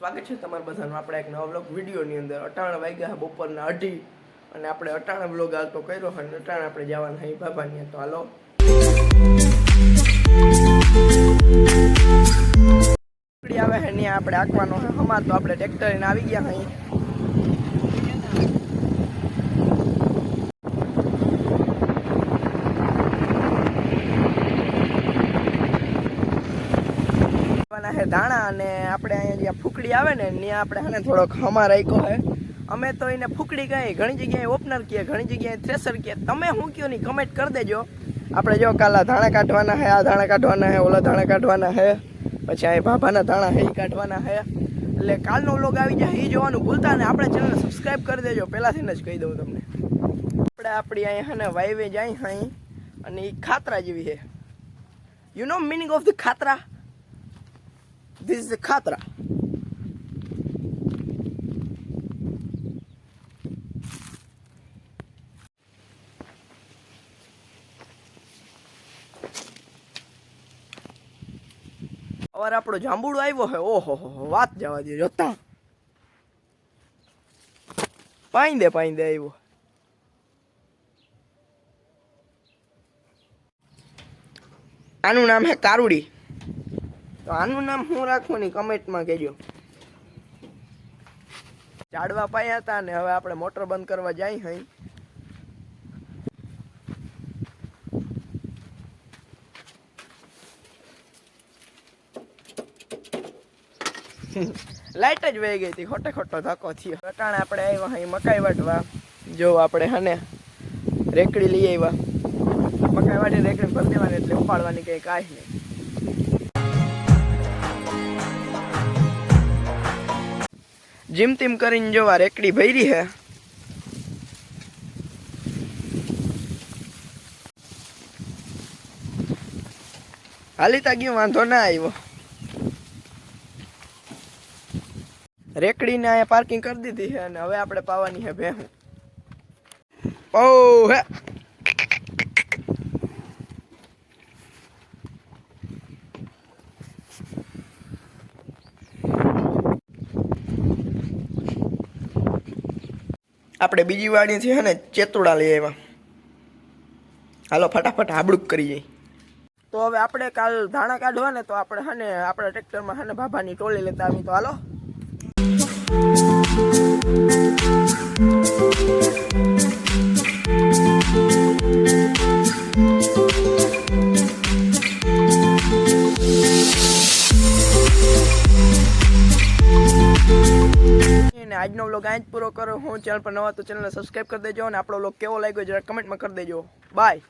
સ્વાગત છે તમારા બધાનું. આપણે એક નવા બ્લોગ વિડીયોની અંદર અટાણા વાગ્યા બપોરના અઢી. અને આપણે અટાણા બ્લોગ તો કર્યો અને અટાણા આપણે જવાના અહીં બાબાની તો હાલો. આવે છે ત્યાં આપણે આંકવાનો હમા તો આપણે ટ્રેક્ટર લઈને આવી ગયા અહીં. છે દાણા અને આપણે અહીંયા જ્યાં ફૂકડી આવે ને, ત્યાં આપણે આને થોડોક હમા રાખ્યો છે અમે તો એને ફૂકડી કહીએ ઘણી જગ્યાએ ઓપનર કહીએ ઘણી જગ્યાએ થ્રેસર કહીએ તમે શું કહો નહીં કમેન્ટ કરી દેજો. આપણે જો કાલા ધાણા કાઢવાના છે આ ધાણા કાઢવાના છે ઓલા ધાણા કાઢવાના છે પછી અહીં ભાભાના ધાણા છે એ કાઢવાના છે એટલે કાલનો વ્લોગ આવી જાય એ જોવાનું ભૂલતા ને આપણે ચેનલ સબસ્ક્રાઈબ કરી દેજો. પહેલાંથી જ કહી દઉં તમને. આપણે આપણી અહીંયા ને વાઈવે જાય અહીં અને એ ખાતરા જેવી છે you know meaning of the ખાતરા? This is the Khatra. અવાર આપણો જાંબુડો આવ્યો હે. ઓહો, હો વાત જવા દે જોતા. પાઈ દે પાઈ દે આવ્યો. આનું નામ હે કારુડી. તો આનું નામ શું રાખવાની કમેન્ટમાં કહેજો. ઝાડવા પાયા હતા ને હવે આપણે મોટર બંધ કરવા જાય હઈ. લાઈટ જ વહી ગઈ હતી, ખોટે ખોટો ધક્કો થયો. અટાણે આપણે આવ્યા અહીં મકાઈ વાટવા. જો આપણે હને રેકડી લઈ આવ્યા. મકાઈ વાટી રેકડી ભરી દેવાની એટલે ઉપાડવાની કંઈ કાંઈ નહીં. જીમ તીમ કરીને જોવા રેકડી ભરી હે. હાલીતા ગયું, વાંધો ના આવ્યો. રેકડીને અહીંયા પાર્કિંગ કરી દીધી છે અને હવે આપણે પાવાની છે ભેહું. ઓ હે. આપણે બીજી વાડીથી છે ને, ચેતુડા લઈ આવ્યા. હાલો, ફટાફટ હાબડુક કરી જઈ તો હવે આપણે કાલ ધાણા કાઢવા ને, તો આપણે હે ને, આપણા ટ્રેક્ટરમાં હે ને, ભાભાની ટોલી લેતા આવી તો હાલો. આજનો વ્લોગ અહીં જ પૂરો કરો. હું ચેનલ પર નવા તો ચેનલને સબસ્ક્રાઈબ કરી દેજો અને આપણો વ્લોગ કેવો લાગ્યો જરા કમેન્ટમાં કરી દેજો. બાય